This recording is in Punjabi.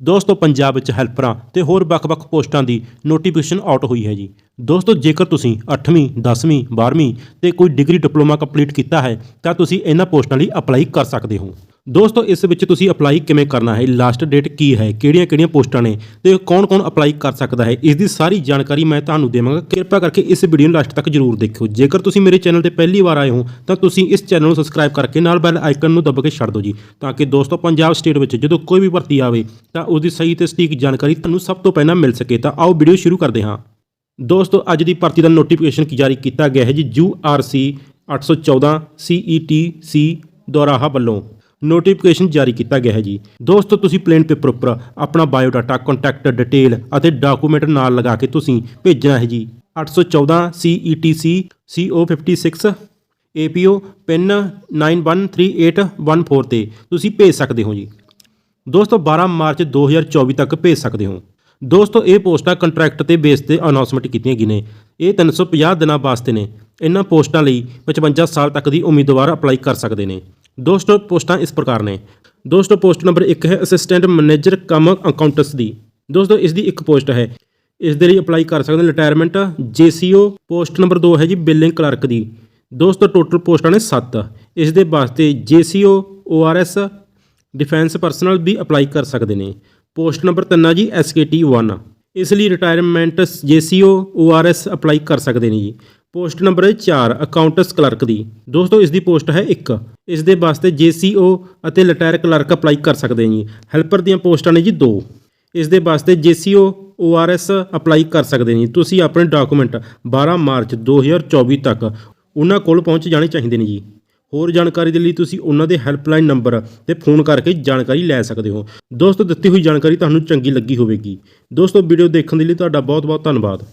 ਦੋਸਤੋ, ਪੰਜਾਬ ਵਿੱਚ ਹੈਲਪਰਾਂ ਤੇ ਹੋਰ ਵੱਖ-ਵੱਖ ਪੋਸਟਾਂ ਦੀ ਨੋਟੀਫਿਕੇਸ਼ਨ ਆਊਟ ਹੋਈ ਹੈ ਜੀ। ਦੋਸਤੋ, ਜੇਕਰ ਤੁਸੀਂ 8ਵੀਂ 10ਵੀਂ 12ਵੀਂ ਤੇ ਕੋਈ ਡਿਗਰੀ ਡਿਪਲੋਮਾ ਕੰਪਲੀਟ ਕੀਤਾ ਹੈ, ਤਾਂ ਤੁਸੀਂ ਇਹਨਾਂ ਪੋਸਟਾਂ ਲਈ ਅਪਲਾਈ ਕਰ ਸਕਦੇ ਹੋ। ਦੋਸਤੋ, ਇਸ ਵਿੱਚ ਤੁਸੀਂ ਅਪਲਾਈ ਕਿਵੇਂ ਕਰਨਾ ਹੈ? ਲਾਸਟ ਡੇਟ ਕੀ ਹੈ? ਕਿਹੜੀਆਂ-ਕਿਹੜੀਆਂ ਪੋਸਟਾਂ ਨੇ? ਤੇ ਕੌਣ-ਕੌਣ ਅਪਲਾਈ ਕਰ ਸਕਦਾ ਹੈ? ਇਸ ਦੀ ਸਾਰੀ ਜਾਣਕਾਰੀ ਮੈਂ ਤੁਹਾਨੂੰ ਦੇਵਾਂਗਾ। ਕਿਰਪਾ ਕਰਕੇ ਇਸ ਵੀਡੀਓ ਨੂੰ ਲਾਸਟ ਤੱਕ ਜਰੂਰ ਦੇਖਿਓ। ਜੇਕਰ ਤੁਸੀਂ ਮੇਰੇ ਚੈਨਲ ਤੇ ਪਹਿਲੀ ਵਾਰ ਆਏ ਹੋ, ਤਾਂ ਤੁਸੀਂ ਇਸ ਚੈਨਲ ਨੂੰ ਸਬਸਕ੍ਰਾਈਬ ਕਰਕੇ ਨਾਲ ਬੈਲ ਆਈਕਨ ਨੂੰ ਦਬਾ ਕੇ ਛੱਡ ਦਿਓ ਜੀ, ਤਾਂ ਕਿ ਦੋਸਤੋ, ਪੰਜਾਬ ਸਟੇਟ ਵਿੱਚ ਜਦੋਂ ਕੋਈ ਵੀ ਭਰਤੀ ਆਵੇ, ਤਾਂ ਉਸ ਦੀ ਸਹੀ ਤੇ ਸਟੀਕ ਜਾਣਕਾਰੀ ਤੁਹਾਨੂੰ ਸਭ ਤੋਂ ਪਹਿਲਾਂ ਮਿਲ ਸਕੇ। ਤਾਂ ਆਓ ਵੀਡੀਓ ਸ਼ੁਰੂ ਕਰਦੇ ਹਾਂ। ਦੋਸਤੋ, ਅੱਜ ਦੀ ਭਰਤੀ ਦਾ ਨੋਟੀਫਿਕੇਸ਼ਨ ਜਾਰੀ ਕੀਤਾ ਗਿਆ ਹੈ ਜੀ? ਯੂ ਆਰ ਸੀ 814 ਸੀਈਟੀਸੀ ਦੁਆਰਾ ਵੱਲੋਂ। ਨੋਟੀਫਿਕੇਸ਼ਨ ਜਾਰੀ ਕੀਤਾ ਗਿਆ ਹੈ ਜੀ। ਦੋਸਤੋ, ਤੁਸੀਂ ਪਲੇਨ ਪੇਪਰ ਉੱਪਰ ਆਪਣਾ ਬਾਇਓਡਾਟਾ ਕੰਟੈਕਟ ਡਿਟੇਲ ਅਤੇ ਡਾਕੂਮੈਂਟ ਨਾਲ ਲਗਾ ਕੇ ਤੁਸੀਂ ਭੇਜਣਾ ਹੈ ਜੀ। 814 CETC CO56 APO ਪਿਨ 913814 ਤੇ ਤੁਸੀਂ ਭੇਜ ਸਕਦੇ ਹੋ ਜੀ। ਦੋਸਤੋ 12 ਮਾਰਚ 2024 ਤੱਕ ਭੇਜ ਸਕਦੇ ਹੋ। ਦੋਸਤੋ, ਇਹ ਪੋਸਟਾਂ ਕੰਟਰੈਕਟ ਤੇ ਬੇਸ ਤੇ ਅਨਾਉਂਸਮੈਂਟ ਕੀਤੀਆਂ ਗਈਆਂ ਨੇ। ਇਹ 350 ਦਿਨਾਂ ਵਾਸਤੇ ਨੇ। ਇਹਨਾਂ ਪੋਸਟਾਂ ਲਈ 55 ਸਾਲ ਤੱਕ ਦੀ ਉਮੀਦਵਾਰ ਅਪਲਾਈ ਕਰ ਸਕਦੇ ਨੇ। ਦੋਸਤੋ, ਪੋਸਟਾਂ ਇਸ ਪ੍ਰਕਾਰ ਨੇ। ਦੋਸਤੋ, ਪੋਸਟ ਨੰਬਰ 1 ਹੈ ਅਸਿਸਟੈਂਟ ਮੈਨੇਜਰ ਕਮ ਅਕਾਊਂਟੈਂਟਸ ਦੀ। ਦੋਸਤੋ, ਇਸ ਦੀ ਇੱਕ ਪੋਸਟ ਹੈ। ਇਸ ਦੇ ਲਈ ਅਪਲਾਈ ਕਰ ਸਕਦੇ ਨੇ ਰਿਟਾਇਰਮੈਂਟ, ਜੀਸੀਓ, ਪੋਸਟ ਨੰਬਰ 2 ਹੈ ਜੀ ਬਿਲਿੰਗ ਕਲਰਕ ਦੀ। ਦੋਸਤੋ, ਟੋਟਲ ਪੋਸਟਾਂ ਨੇ 7 ਇਸ ਦੇ ਵਾਸਤੇ ਜੀਸੀਓ ਓਆਰਐਸ ਡਿਫੈਂਸ ਪਰਸਨਲ ਵੀ ਅਪਲਾਈ ਕਰ ਸਕਦੇ ਨੇ। ਪੋਸਟ ਨੰਬਰ 3 ਆ ਜੀ ਐਸਕੇਟੀ 1 ਇਸ ਲਈ ਰਿਟਾਇਰਮੈਂਟ ਜੀਸੀਓ ਓਆਰਐਸ ਅਪਲਾਈ ਕਰ ਸਕਦੇ ਨੇ ਜੀ। ਪੋਸਟ ਨੰਬਰ ਹੈ 4 ਅਕਾਊਂਟਸ ਕਲਰਕ ਦੀ। ਦੋਸਤੋ, ਇਸ ਦੀ ਪੋਸਟ ਹੈ 1 ਇਸ ਦੇ ਵਾਸਤੇ ਜੀਸੀਓ ਅਤੇ ਰਿਟਾਇਰ ਕਲਰਕ ਅਪਲਾਈ ਕਰ ਸਕਦੇ ਨੇ ਜੀ। ਹੈਲਪਰ ਦੀਆਂ ਪੋਸਟਾਂ ਨੇ ਜੀ 2 ਇਸ ਦੇ ਵਾਸਤੇ ਜੀਸੀਓ ਓਆਰਐਸ ਅਪਲਾਈ ਕਰ ਸਕਦੇ ਨੇ ਜੀ। ਤੁਸੀਂ ਆਪਣੇ ਡਾਕੂਮੈਂਟ 12 ਮਾਰਚ 2024 ਤੱਕ ਉਹਨਾਂ ਕੋਲ ਪਹੁੰਚ ਜਾਣੇ ਚਾਹੀਦੇ ਨੇ ਜੀ। ਹੋਰ ਜਾਣਕਾਰੀ ਦੇ ਲਈ ਤੁਸੀਂ ਉਹਨਾਂ ਦੇ ਹੈਲਪਲਾਈਨ ਨੰਬਰ ਤੇ ਫੋਨ ਕਰਕੇ ਜਾਣਕਾਰੀ ਲੈ ਸਕਦੇ ਹੋ। ਦੋਸਤੋ, ਦਿੱਤੀ ਹੋਈ ਜਾਣਕਾਰੀ ਤੁਹਾਨੂੰ ਚੰਗੀ ਲੱਗੀ ਹੋਵੇਗੀ। ਦੋਸਤੋ, ਵੀਡੀਓ ਦੇਖਣ ਦੇ ਲਈ ਤੁਹਾਡਾ ਬਹੁਤ ਬਹੁਤ ਧੰਨਵਾਦ।